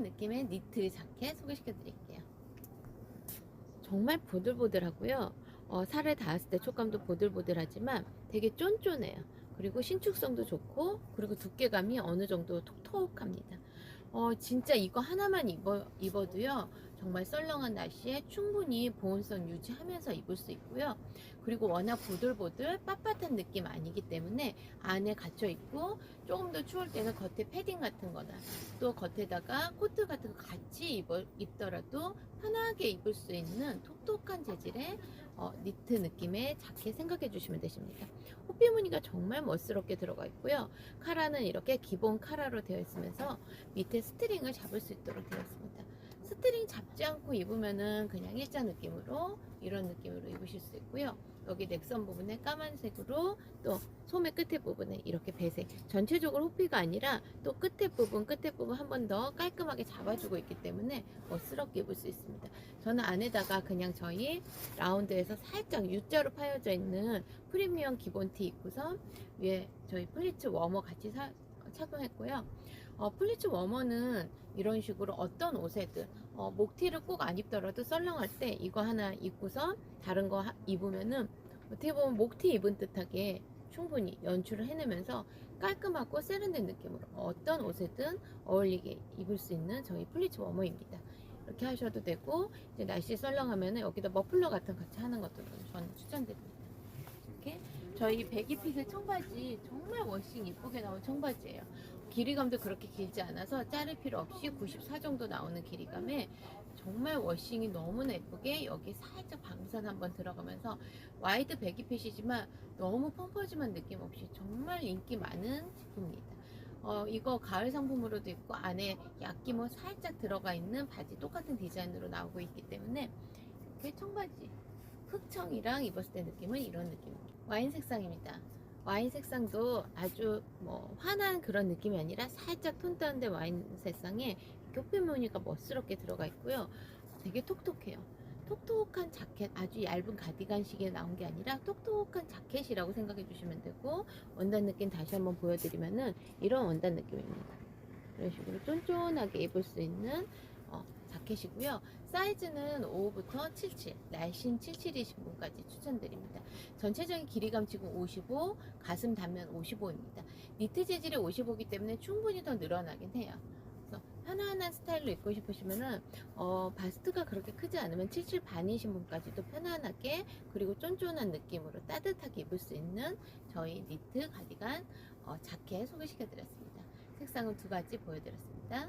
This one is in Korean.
푸짐한 느낌의 니트 자켓 소개시켜 드릴게요. 정말 보들보들하고요. 어, 살에 닿았을 때 촉감도 보들보들하지만 되게 쫀쫀해요. 그리고 신축성도 좋고 그리고 두께감이 어느 정도 톡톡합니다. 어, 진짜 이거 하나만 입어, 입어도요. 정말 썰렁한 날씨에 충분히 보온성 유지하면서 입을 수 있고요. 그리고 워낙 보들보들 빳빳한 느낌 아니기 때문에 안에 갇혀 있고 조금 더 추울 때는 겉에 패딩 같은 거나 또 겉에다가 코트 같은 거 같이 입어, 입더라도 편하게 입을 수 있는 톡톡한 재질의 어, 니트 느낌의 자켓 생각해 주시면 되십니다. 호피 무늬가 정말 멋스럽게 들어가 있고요. 카라는 이렇게 기본 카라로 되어 있으면서 밑에 스트링을 잡을 수 있도록 되어 있습니다. 스트링 잡지 않고 입으면은 그냥 일자 느낌으로 이런 느낌으로 입으실 수 있고요. 여기 넥선 부분에 까만색으로 또 소매 끝에 부분에 이렇게 배색 전체적으로 호피가 아니라 또 끝에 부분 끝에 부분 한 번 더 깔끔하게 잡아주고 있기 때문에 멋스럽게 입을 수 있습니다. 저는 안에다가 그냥 저희 라운드에서 살짝 U자로 파여져 있는 프리미엄 기본 티 입고서 위에 저희 플리츠 워머 같이 사- 착용했고요. 어, 플리츠 워머는 이런 식으로 어떤 옷에든 어, 목티를 꼭 안 입더라도 썰렁할 때 이거 하나 입고서 다른 거 하- 입으면은 어떻게 보면 목티 입은 듯하게 충분히 연출을 해내면서 깔끔하고 세련된 느낌으로 어떤 옷에든 어울리게 입을 수 있는 저희 플리츠 워머입니다. 이렇게 하셔도 되고 이제 날씨 썰렁하면 여기다 머플러 같은 거 같이 하는 것도 저는 추천드립니다. 이렇게 저희 베기핏의 청바지 정말 워싱 이쁘게 나온 청바지예요. 길이감도 그렇게 길지 않아서 자를 필요 없이 94 정도 나오는 길이감에 정말 워싱이 너무나 예쁘게 여기 살짝 방산 한번 들어가면서 와이드 베기핏이지만 너무 펑퍼짐한 느낌 없이 정말 인기 많은 제품입니다. 어, 이거 가을 상품으로도 있고 안에 약기모 살짝 들어가 있는 바지 똑같은 디자인으로 나오고 있기 때문에 이렇게 청바지 흑청이랑 입었을 때 느낌은 이런 느낌입니다. 와인 색상입니다. 와인 색상도 아주 뭐 환한 그런 느낌이 아니라 살짝 톤 다운된 와인 색상에 겹핀 무늬가 멋스럽게 들어가 있고요. 되게 톡톡해요. 톡톡한 자켓, 아주 얇은 가디건식에 나온 게 아니라 톡톡한 자켓이라고 생각해 주시면 되고 원단 느낌 다시 한번 보여드리면은 이런 원단 느낌입니다. 이런 식으로 쫀쫀하게 입을 수 있는 어, 자켓이고요. 사이즈는 5부터 77, 날씬 77이신 분까지 추천드립니다. 전체적인 길이감 지금 55, 가슴 단면 55입니다. 니트 재질이 55이기 때문에 충분히 더 늘어나긴 해요. 편안한 스타일로 입고 싶으시면은 어, 바스트가 그렇게 크지 않으면 77 반이신 분까지도 편안하게 그리고 쫀쫀한 느낌으로 따뜻하게 입을 수 있는 저희 니트 가디건 어, 자켓 소개시켜 드렸습니다. 색상은 두 가지 보여드렸습니다.